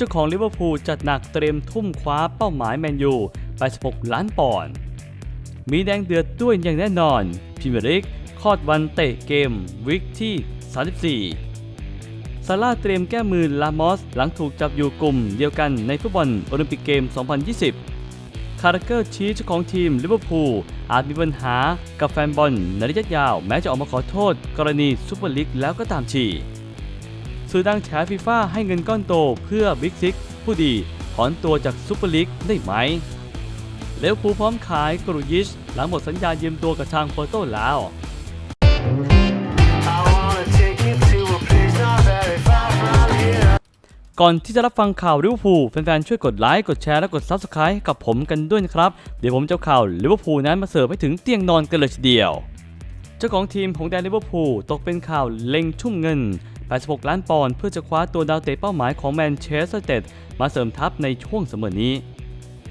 เจ้าของลิเวอร์พูลจัดหนักเตรียมทุ่มคว้าเป้าหมายแมนยู86ล้านปอนด์ มีแดงเดือดด้วยอย่างแน่นอนพรีเมร์ลีกคลอดวันเตะเกมวิกที่ 34 ซาร่าเตรียมแก้มือลามอสหลังถูกจับอยู่กลุ่มเดียวกันในฟุตบอลโอลิมปิกเกม 2020 คาร์เกอร์ชี้เจ้าของทีมลิเวอร์พูลอาจมีปัญหากับแฟนบอลในระยะยาว แม้จะออกมาขอโทษกรณีซูเปอร์ลีกแล้วก็ตามที สื่อดังแฉฟีฟ่าให้เงินก้อนโตเพื่อบิ๊กซิกผู้ดีถอนตัวจากซูเปอร์ลีกได้ไหมเลวภูพร้อมขายกรุยิช หลังหมดสัญญายืมตัวกับทางโปโตแล้วก่อนที่จะรับฟังข่าวลิเวอร์พูลแฟนๆช่วยกดไลค์กดแชร์และกด Subscribe ให้กับผมกันด้วยนะครับ เดี๋ยวผมจะข่าวลิเวอร์พูลนั้นมาเสิร์ฟให้ถึงเตียงนอนกันเลยทีเดียว เจ้าของทีมของแดนลิเวอร์พูลตกเป็นข่าวเล็งชุ่มเงิน 86 ล้านปอนด์เพื่อจะคว้าตัวดาวเตะเป้าหมายของแมนเชสเตอร์เตดมาเสริมทัพในช่วงเสมอนี้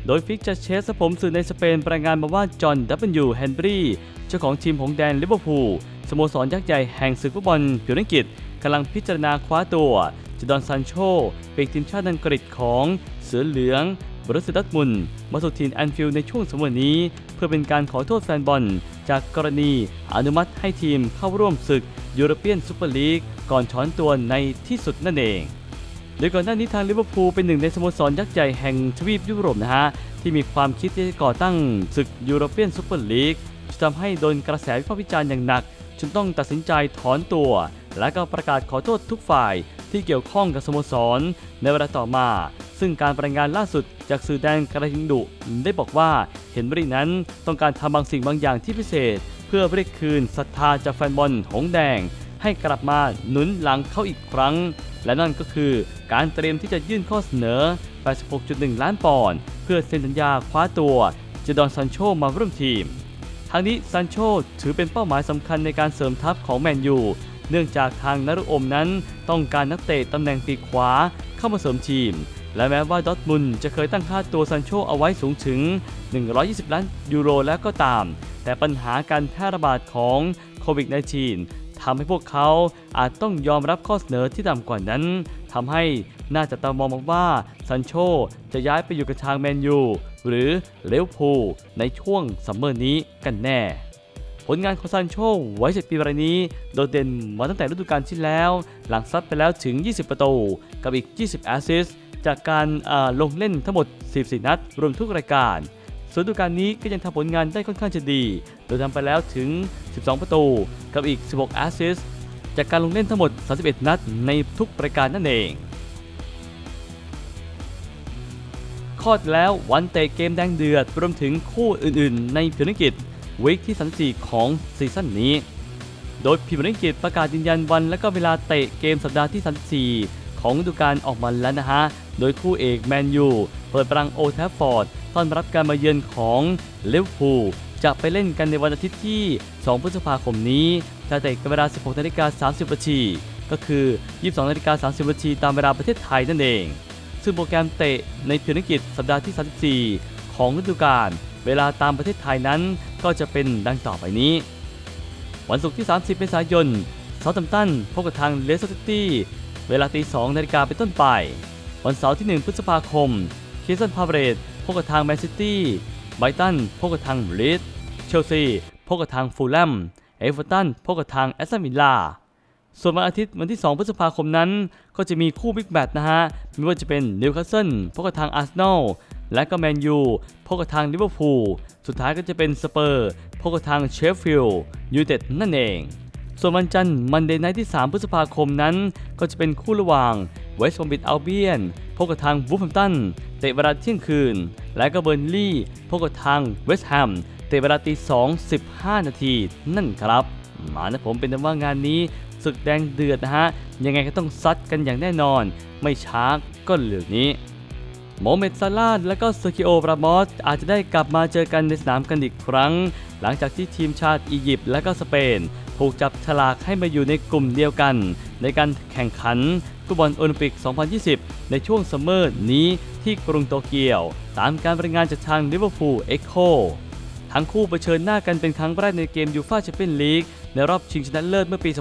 โดยฟิกจัดเชสผมสื่อในสเปนรายงานมาว่าจอห์นดับเบิลยูเฮนบรีเจ้าของทีมของแดนลิเวอร์พูลสโมสรยักษ์ใหญ่แห่งศึกฟุตบอลผิวนังกิจกำลังพิจารณาคว้าตัวจดอนซันโชปีกทีมชาติอังกฤษของเสือเหลืองบรุสเซดัตมุนมาสู่ทีมแอนฟิลในช่วงสมวันนี้ เพื่อเป็นการขอโทษแฟนบอล จากกรณีอนุมัติให้ทีมเข้าร่วมศึก ยูโรเปียนซูเปอร์ลีกก่อนถอนตัวในที่สุดนั่นเองโดยก่อนหน้านี้ทางลิเวอร์พูลเป็นหนึ่งในสโมสรยักษ์ใหญ่แห่งทวีปยุโรปนะฮะ ที่มีความคิดที่จะก่อตั้งศึกยูโรเปียนซูเปอร์ลีกจะทำให้โดนกระแสวิพากษ์วิจารณ์อย่างหนักจนต้องตัดสินใจถอนตัว และก็ประกาศขอโทษทุกฝ่ายที่เกี่ยวข้องกับสโมสร ในเวลาต่อมา ซึ่งการรายงานล่าสุดจากสื่อแดนกระทิงดุได้บอกว่าเห็นบรินั้นต้องการทำบางสิ่งบางอย่างที่พิเศษ เพื่อเรียกคืนศรัทธาจากแฟนบอลหงแดง ให้กลับมาหนุนหลังเขาอีกครั้ง และนั่นก็คือการเตรียมที่จะยื่นข้อเสนอ 86.1 ล้านปอนด์เพื่อเซ็นสัญญาคว้าตัวเจดอนซันโชมาร่วมทีมทางนี้ซันโชถือเป็นเป้าหมายสำคัญในการเสริมทัพของแมนยูเนื่องจากทางนารุอมนั้นต้องการนักเตะตำแหน่งปีกขวาเข้ามาเสริมทีม และแม้ว่าดอทมุนจะเคยตั้งค่าตัวซันโชเอาไว้สูงถึง 120 ล้านยูโรแล้วก็ตาม แต่ปัญหาการแพร่ระบาดของโควิด -19 ทำให้พวกเขาอาจต้องยอมรับข้อเสนอที่ต่ำกว่านั้นทำให้น่าจะตามองว่าซันโชจะย้ายไปอยู่กับทางแมนยู หรือเลวพูในช่วงซัมเมอร์นี้กันแน่ ผลงานของซันโชไว้7ปีรายนี้ โดดเด่นมาตั้งแต่ฤดูกาลที่แล้ว หลังซัดไปแล้วถึง 20 ประตู กับอีก 20 แอสซิสจากการาลงเล่นทั้งหมด 14 นัด รวมทุกรายการ ส่วนฤดูกาลนี้ก็ยังทำผลงานได้ค่อนข้างจะดี โดยทำไปแล้วถึง 12 ประตู กับอีก 16 แอสซิสจากการลงเล่นทั้งหมด 31 นัดในทุกปรายการนั่นเองคลอดแล้ววันเตะเกมแดงเดือด รวมถึงคู่อื่นๆ ในพิมพ์อังกฤษวีคที่ 34 ของซีซั่นนี้ โดยพิมพ์อังกฤษประกาศยืนยันวันและก็เวลาเตะเกมสัปดาห์ที่ 34 ของฤดูกาลออกมาแล้วนะฮะ โดยคู่เอกแมนยูเปิดปรังโอแทฟฟอร์ดต้อนรับการมาเยือนของเลเวอร์พูลจะไปเล่นกันในวันอาทิตย์ที่ 2 พฤษภาคมนี้จะเตะกันเวลา 16นาฬิกา30นาทีก็คือ 22นาฬิกา30นาทีตามเวลาประเทศไทยนั่นเอง ซึ่งโปรแกรมเตะในพิมพ์อังกฤษสัปดาห์ที่ 34 ของฤดูกาล เวลาตามประเทศไทยนั้นก็จะเป็นดังต่อไปนี้ วันศุกร์ที่ 30 เมษายนเซาท์แฮมตันพบกับทางเลสเตอร์ซิตี้ เวลาตี2นาฬิกาเป็นต้นไป วันเสาร์ที่ 1 พฤษภาคมเคสันพาเรตพบกับทางแมนซิตี้ไบรตันพบกับทางลีดเชลซีพบกับทางฟูลแลมเอเวอร์ตันพบกับทางแอสตันวิลล่าส่วนวันอาทิตย์วันที่ 2 พฤษภาคมนั้น ก็จะมีคู่บิ๊กแบทนะฮะไม่ว่าจะเป็นนิวคาสเซิลพบกับทางอาร์เซนอลและก็แมนยูพบกับทางลิเวอร์พูลสุดท้ายก็จะเป็นสเปอร์พบกับทางเชฟฟิลด์ยูไนเต็ดนั่นเอง ส่วนวันจันทร์มันเดย์ไนท์ที่ 3 พฤษภาคมนั้น ก็จะเป็นคู่ระหว่าง เวสต์บอมบิดอัลเบียนพบกับทางวูฟแฮมตันเตะเวลาเที่ยงคืน และก็เบอร์นลี่พบกับทางเวสต์แฮมเตะเวลาตี2 15นาทีนั่นครับ มานะผมเป็นแต่ว่างานนี้ศึกแดงเดือดนะฮะ ยังไงก็ต้องซัดกันอย่างแน่นอน ไม่ช้าก็เหลือนี้โมเมดซาลาดและก็เซอร์กิโอปรามอสอาจจะได้กลับมาเจอกันในสนามกันอีกครั้ง หลังจากที่ทีมชาติอียิปต์และก็สเปน ถูกจับฉลากให้มาอยู่ในกลุ่มเดียวกัน ในการแข่งขัน ฟุตบอลโอลิมปิก 2020 ในช่วงซัมเมอร์นี้ที่กรุงโตเกียว ตามการรายงานจากทางลิเวอร์พูลเอ็กโคทั้งคู่เผชิญหน้ากันเป็นครั้งแรกในเกมยูฟ่าแชมเปี้ยนลีกในรอบชิงชนะเลิศเมื่อปี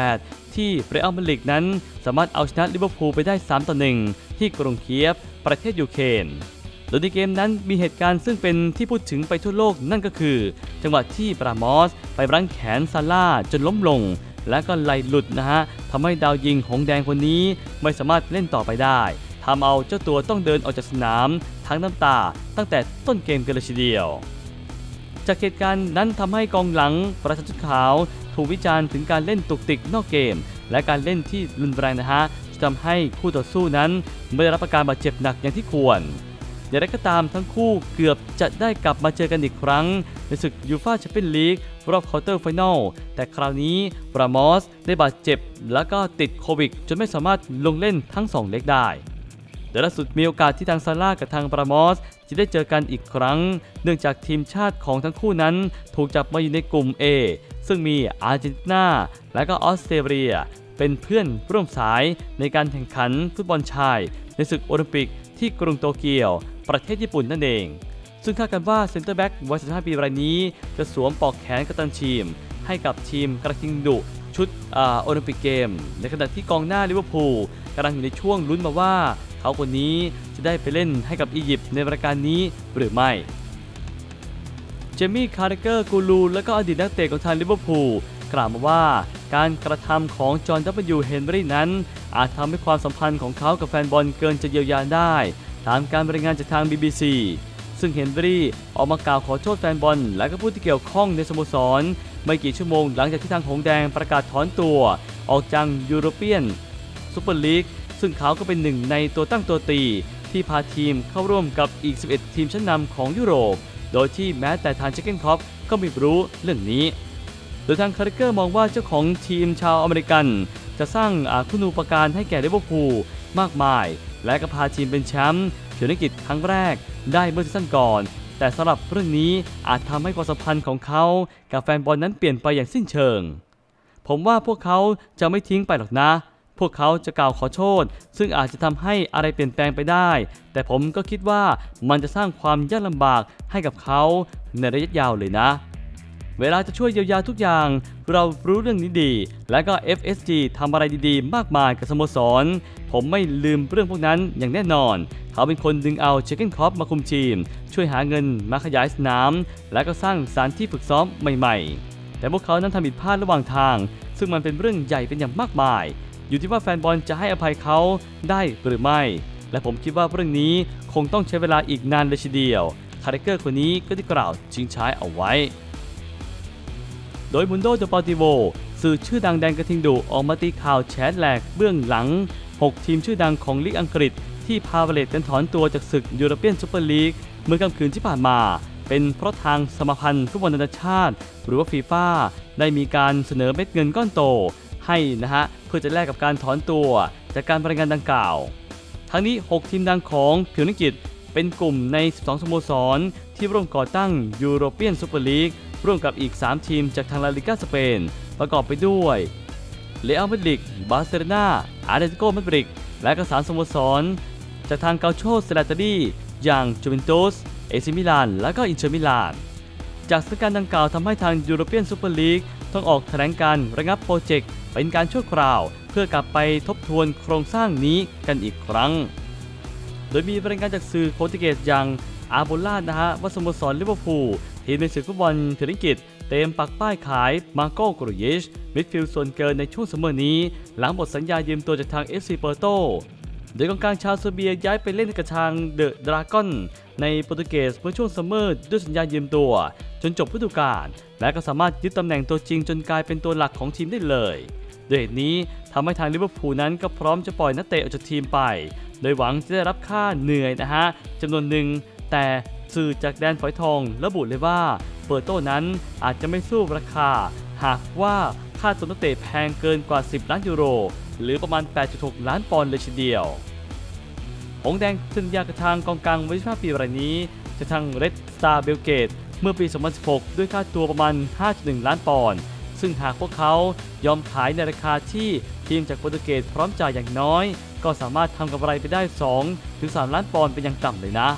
2018 ที่เรอัลมาดริดนั้น สามารถเอาชนะลิเวอร์พูลไปได้ 3 ต่อ 1 ที่กรุงเคียฟ ประเทศยูเครนโดยในเกมนั้นมีเหตุการณ์ซึ่งเป็นที่พูดถึงไปทั่วโลกนั่นก็คือ จังหวะที่ปรามอสไปรั้งแขนซาร่าจนล้มลง และก็ไหลหลุดนะฮะทำให้ดาวยิงหงแดงคนนี้ไม่สามารถเล่นต่อไปได้ทำเอาเจ้าตัวต้องเดินออกจากสนามทั้งน้ำตา ตั้งแต่ต้นเกมกันเลยทีเดียว จากเหตุการณ์นั้นทำให้กองหลังประชาชนขาว ถูกวิจารณ์ถึงการเล่นตุกติกนอกเกม และการเล่นที่รุนแรงนะฮะจะทำให้คู่ต่อสู้นั้นไม่ได้รับอาการบาดเจ็บหนักอย่างที่ควรอย่างไรก็ตามทั้งคู่เกือบจะได้กลับมาเจอกันอีกครั้ง ในศึกยูฟาแชมเปี้ยนลีก รอบควอเตอร์ไฟแนลแต่คราวนี้ปรามอสได้บาดเจ็บ แล้วก็ติดโควิด จนไม่สามารถลงเล่นทั้งสองเล็กได้แต่ล่าสุดมีโอกาสที่ทางซาร่ากับทางปรามอสจะได้เจอกันอีกครั้ง เนื่องจากทีมชาติของทั้งคู่นั้นถูกจับมาอยู่ในกลุ่ม A ซึ่งมีอาร์เจนตินาและก็ออสเตรเลีย เป็นเพื่อนร่วมสายในการแข่งขันฟุตบอลชาย ในศึกโอลิมปิกที่กรุงโตเกียว ประเทศญี่ปุ่นนั่นเอง ซึ่งคาดกันว่าเซ็นเตอร์แบ็กวัย 15 ปีรายนี้จะสวมปอกแขนกัปตันทีม ให้กับทีมกระทิงดุชุดอาโอลิมปิกเกม ในขณะที่กองหน้าลิเวอร์พูลกำลังอยู่ในช่วงลุ้นมาว่า เขาคนนี้จะได้ไปเล่นให้กับอียิปต์ในรายการนี้หรือไม่เจมี่คาร์เกอร์กูลูและก็อดีตนักเตะของทางลิเวอร์พูลกล่าวมาว่าการกระทำของจอห์นดับเบิลยูเฮนรี่นั้น อาจทำให้ความสัมพันธ์ของเขากับแฟนบอลเกินจะเยียวยาได้ ตามการรายงานจากทาง BBC ซึ่งเฮนรี่ออกมากล่าวขอโทษแฟนบอล และก็ผู้ที่เกี่ยวข้องในสโมสร ไม่กี่ชั่วโมงหลังจากที่ทางหงแดงประกาศถอนตัว ออกจากยูโรเปียนซูเปอร์ลีกซึ่งเขาก็เป็นหนึ่งในตัวตั้งตัวตี ที่พาทีมเข้าร่วมกับอีก 11 ทีมชั้นนำของยุโรป โดยที่แม้แต่ทางเจเกนคอปก็ไม่รู้เรื่องนี้ โดยทางคาร์เกอร์มองว่าเจ้าของทีมชาวอเมริกัน จะสร้างอาคุณูปการให้แก่ลิเวอร์พูลมากมาย และก็พาทีมเป็นแชมป์เฉลิมกิจครั้งแรก ได้เมื่อซีซั่นก่อน แต่สำหรับเรื่องนี้อาจทำให้ความสัมพันธ์ของเขากับแฟนบอลนั้นเปลี่ยนไปอย่างสิ้นเชิง ผมว่าพวกเขาจะไม่ทิ้งไปหรอกนะ พวกเขาจะกล่าวขอโทษซึ่งอาจจะทำให้อะไรเปลี่ยนแปลงไปได้ แต่ผมก็คิดว่ามันจะสร้างความยากลำบากให้กับเขาในระยะยาวเลยนะ เวลาจะช่วยเยียวยาทุกอย่าง เรารู้เรื่องนี้ดี และก็ FSG ทำอะไรดีๆ มากมายกับสโมสร ผมไม่ลืมเรื่องพวกนั้นอย่างแน่นอน เขาเป็นคนดึงเอาเชคเก้นคอปมาคุมทีม ช่วยหาเงินมาขยายสนาม และก็สร้างสถานที่ฝึกซ้อมใหม่ ๆ แต่พวกเขานั้นทำผิดพลาดระหว่างทาง ซึ่งมันเป็นเรื่องใหญ่เป็นอย่างมากมาย อยู่ที่ว่าแฟนบอลจะให้อภัยเขาได้หรือไม่ และผมคิดว่าเรื่องนี้คงต้องใช้เวลาอีกนานเลยทีเดียวคาแรคเตอร์คนนี้ก็ได้กล่าวชิงช้ายเอาไว้ โดยมุนโดเดปอติโวสื่อชื่อดังแดนกระทิงดุออกมาตีข่าวแชทแหลกเบื้องหลัง 6 ทีมชื่อดังของลีกอังกฤษ ที่พาเวเลตกันถอนตัวจากศึกยูโรเปียนซูเปอร์ลีกเมื่อค่ำคืนที่ผ่านมา เป็นเพราะทางสมาพันธ์ฟุตบอลนานาชาติ หรือว่าฟีฟ่าได้มีการเสนอเม็ดเงินก้อนโต ให้นะฮะเพื่อจะแลกกับการถอนตัวจากการบรายงานดังกล่าว ทั้งนี้ 6 ทีมดังของผิวนิกิจเป็นกลุ่มใน 12 สโมสร ที่ร่วมก่อตั้งยูโรเปียนซูเปอร์ลีก ร่วมกับอีก 3 ทีมจากทางลาลิกาสเปน ประกอบไปด้วยเลอัลมาดริดบาร์เซโลนาอาร์เดติโกมาดริดและก็สามสโมสร จากทางเกาโชสแลตารีอย่างจูเวนตุสเอซิมิลาน และก็อินเตอร์มิลาน จากสถานการณ์ดังกล่าวทำให้ทางยูโรเปียนซูเปอร์ลีกต้องออกแถลงการระงับโปรเจกต์เป็นการชั่วคราว เพื่อกลับไปทบทวนโครงสร้างนี้กันอีกครั้ง โดยมีรายงานจากสื่อโปรตุเกสอย่างอาโบล่านะฮะว่าสโมสรลิเวอร์พูล ทีมในศึกฟุตบอลเทอริงกิตเต็มปักป้ายขายมาโก้กรูยิชมิดฟิลด์ส่วนเกินในช่วงซัมอนี้ หลังหมดสัญญายืมตัวจากทาง FC เปอร์โตโดยกองกลางชาวเซอร์เบียย้ายไปเล่นกับทางเดอะดราก้อนในโปรตุเกสเมื่อช่วงซัมเมอร์ด้วยสัญญายืมตัว จนจบฤดูกาลและก็สามารถยึดตำแหน่งตัวจริงจนกลายเป็นตัวหลักของทีมได้เลยด้วยเหตุนี้ทำให้ทางลิเวอร์พูลนั้นก็พร้อมจะปล่อยนักเตะออกจากทีมไป โดยหวังจะได้รับค่าเหนื่อยนะฮะจำนวนหนึ่งแต่ สื่อจากแดนฝอยทองระบุเลยว่า เปิดโต้นั้นอาจจะไม่สู้ราคา หากว่าค่าตัวนักเตะแพงเกินกว่า 10 ล้านยูโร หรือประมาณ 8.6 ล้านปอนด์เลยทีเดียว หงแดงสัญญากับทางกองกลางวัย25ปีรายนี้จะทางเรดสตาร์เบลเกตเมื่อปี 2016 ด้วยค่าตัวประมาณ 5.1 ล้านปอนด์ซึ่งหากพวกเขายอมขายในราคาที่ทีมจากโปรตุเกสพร้อมจ่ายอย่างน้อย ก็สามารถทำกำไรไปได้2ถึง3ล้านปอนด์เป็นอย่างต่ำเลยนะ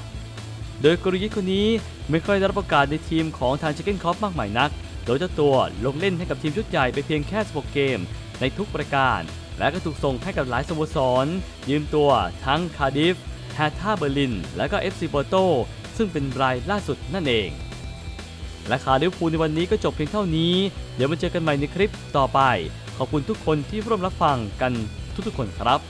โดยกรุยิคนนี้ไม่ค่อยได้รับโอกาสในทีมของทางชิคเก้นคอปมากมายนัก โดยเจ้าตัวลงเล่นให้กับทีมชุดใหญ่ไปเพียงแค่ 16 เกม ในทุกประการ และก็ถูกส่งให้กับหลายสโมสร ยืมตัวทั้งคาร์ดิฟแฮท่าเบอร์ลิน และก็ FC โปโตซึ่งเป็นรายล่าสุดนั่นเองและข่าวลิเวอร์พูลในวันนี้ก็จบเพียงเท่านี้ เดี๋ยวมาเจอกันใหม่ในคลิปต่อไป ขอบคุณทุกคนที่ร่วมรับฟังกันทุกๆคนครับ